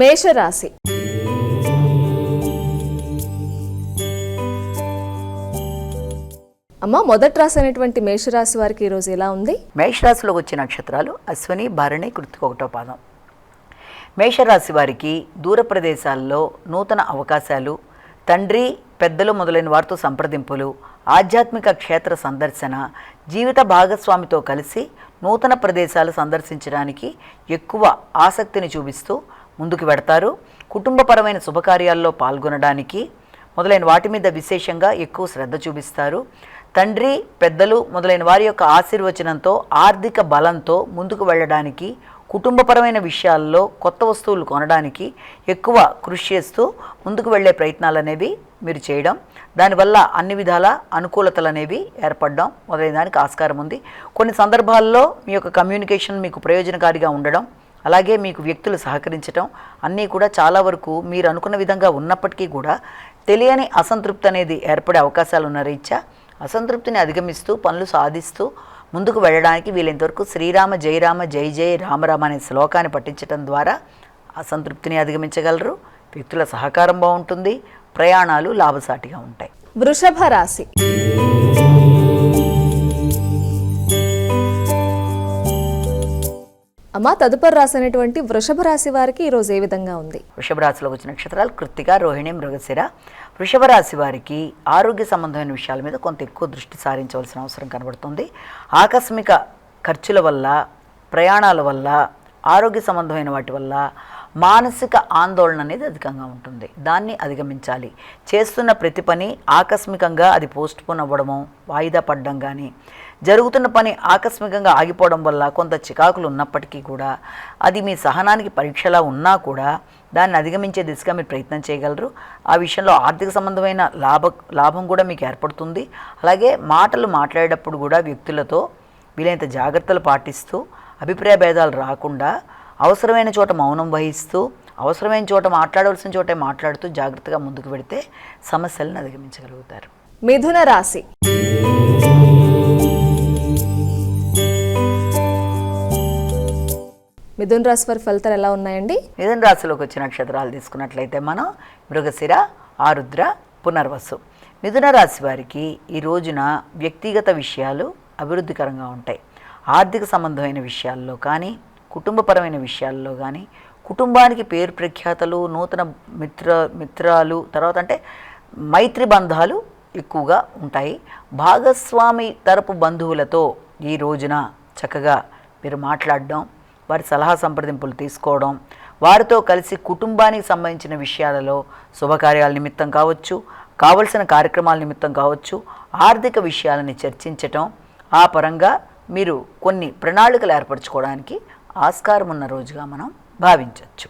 మేషరాశి. అమ్మ మొదటి రాసినటువంటి మేషరాశి వారికి ఈరోజు ఎలా ఉంది? మేషరాశిలో వచ్చే నక్షత్రాలు అశ్వని భరణి కృతిక ఒకటో పాదం. మేషరాశి వారికి దూర ప్రదేశాల్లో నూతన అవకాశాలు తండ్రి పెద్దలు మొదలైన వారితో సంప్రదింపులు ఆధ్యాత్మిక క్షేత్ర సందర్శన జీవిత భాగస్వామితో కలిసి నూతన ప్రదేశాలు సందర్శించడానికి ఎక్కువ ఆసక్తిని చూపిస్తూ ముందుకు పెడతారు కుటుంబపరమైన శుభకార్యాల్లో పాల్గొనడానికి మొదలైన వాటి మీద విశేషంగా ఎక్కువ శ్రద్ధ చూపిస్తారు. తండ్రి పెద్దలు మొదలైన వారి యొక్క ఆశీర్వచనంతో ఆర్థిక బలంతో ముందుకు వెళ్ళడానికి కుటుంబపరమైన విషయాల్లో కొత్త వస్తువులు కొనడానికి ఎక్కువ కృషి చేస్తూ ముందుకు వెళ్ళే ప్రయత్నాలు అనేవి మీరు చేయడం. దానివల్ల అన్ని విధాల అనుకూలతలు అనేవి ఏర్పడడం మొదలైన దానికి ఆస్కారం ఉంది. కొన్ని సందర్భాల్లో మీ యొక్క కమ్యూనికేషన్ మీకు ప్రయోజనకారిగా ఉండడం అలాగే మీకు వ్యక్తులు సహకరించటం అన్నీ కూడా చాలా వరకు మీరు అనుకున్న విధంగా ఉన్నప్పటికీ కూడా తెలియని అసంతృప్తి అనేది ఏర్పడే అవకాశాలు ఉన్న రీత్యా అసంతృప్తిని అధిగమిస్తూ పనులు సాధిస్తూ ముందుకు వెళ్ళడానికి వీలైనంతవరకు శ్రీరామ జయరామ జై జయ రామరామ అనే శ్లోకాన్ని పఠించడం ద్వారా అసంతృప్తిని అధిగమించగలరు. వ్యక్తుల సహకారం బాగుంటుంది ప్రయాణాలు లాభసాటిగా ఉంటాయి. వృషభ రాశి. అమ్మ తదుపరి రాశి అనేటువంటి వృషభ రాశి వారికి ఈరోజు ఏ విధంగా ఉంది? వృషభ రాశిలో వచ్చిన నక్షత్రాలు కృత్తిక రోహిణి మృగశిర. వృషభ రాశి వారికి ఆరోగ్య సంబంధమైన విషయాల మీద కొంత ఎక్కువ దృష్టి సారించవలసిన అవసరం కనబడుతుంది. ఆకస్మిక ఖర్చుల వల్ల ప్రయాణాల వల్ల ఆరోగ్య సంబంధమైన వాటి వల్ల మానసిక ఆందోళన అనేది అధికంగా ఉంటుంది. దాన్ని అధిగమించాలి. చేస్తున్న ప్రతి పని ఆకస్మికంగా అది పోస్ట్ పోన్ అవ్వడము వాయిదా పడడం కానీ జరుగుతున్న పని ఆకస్మికంగా ఆగిపోవడం వల్ల కొంత చికాకులు ఉన్నప్పటికీ కూడా అది మీ సహనానికి పరీక్షలా ఉన్నా కూడా దాన్ని అధిగమించే దిశగా మీరు ప్రయత్నం చేయగలరు. ఆ విషయంలో ఆర్థిక సంబంధమైన లాభ లాభం కూడా మీకు ఏర్పడుతుంది. అలాగే మాటలు మాట్లాడేటప్పుడు కూడా వ్యక్తులతో వీలైనంత జాగ్రత్తలు పాటిస్తూ అభిప్రాయ భేదాలు రాకుండా అవసరమైన చోట మౌనం వహిస్తూ అవసరమైన చోట మాట్లాడవలసిన చోటే మాట్లాడుతూ జాగ్రత్తగా ముందుకు పెడితే సమస్యలను అధిగమించగలుగుతారు. మిథున రాశి మిథున్ రాశి వారి ఫలితాలు ఎలా ఉన్నాయండి? మిథున రాశిలోకి వచ్చిన నక్షత్రాలు తీసుకున్నట్లయితే మనం మృగశిర ఆరుద్ర పునర్వసు. మిథున రాశి వారికి ఈ రోజున వ్యక్తిగత విషయాలు అభివృద్ధికరంగా ఉంటాయి. ఆర్థిక సంబంధమైన విషయాల్లో కానీ కుటుంబపరమైన విషయాల్లో కానీ కుటుంబానికి పేరు ప్రఖ్యాతలు నూతన మిత్ర మిత్రాలు తర్వాత అంటే మైత్రి బంధాలు ఎక్కువగా ఉంటాయి. భాగస్వామి తరపు బంధువులతో ఈ రోజున చక్కగా మీరు మాట్లాడడం వారి సలహా సంప్రదింపులు తీసుకోవడం వారితో కలిసి కుటుంబానికి సంబంధించిన విషయాలలో శుభకార్యాల నిమిత్తం కావచ్చు కావలసిన కార్యక్రమాల నిమిత్తం కావచ్చు ఆర్థిక విషయాలని చర్చించటం ఆ పరంగా మీరు కొన్ని ప్రణాళికలు ఏర్పరచుకోవడానికి ఆస్కారం ఉన్న రోజుగా మనం భావించవచ్చు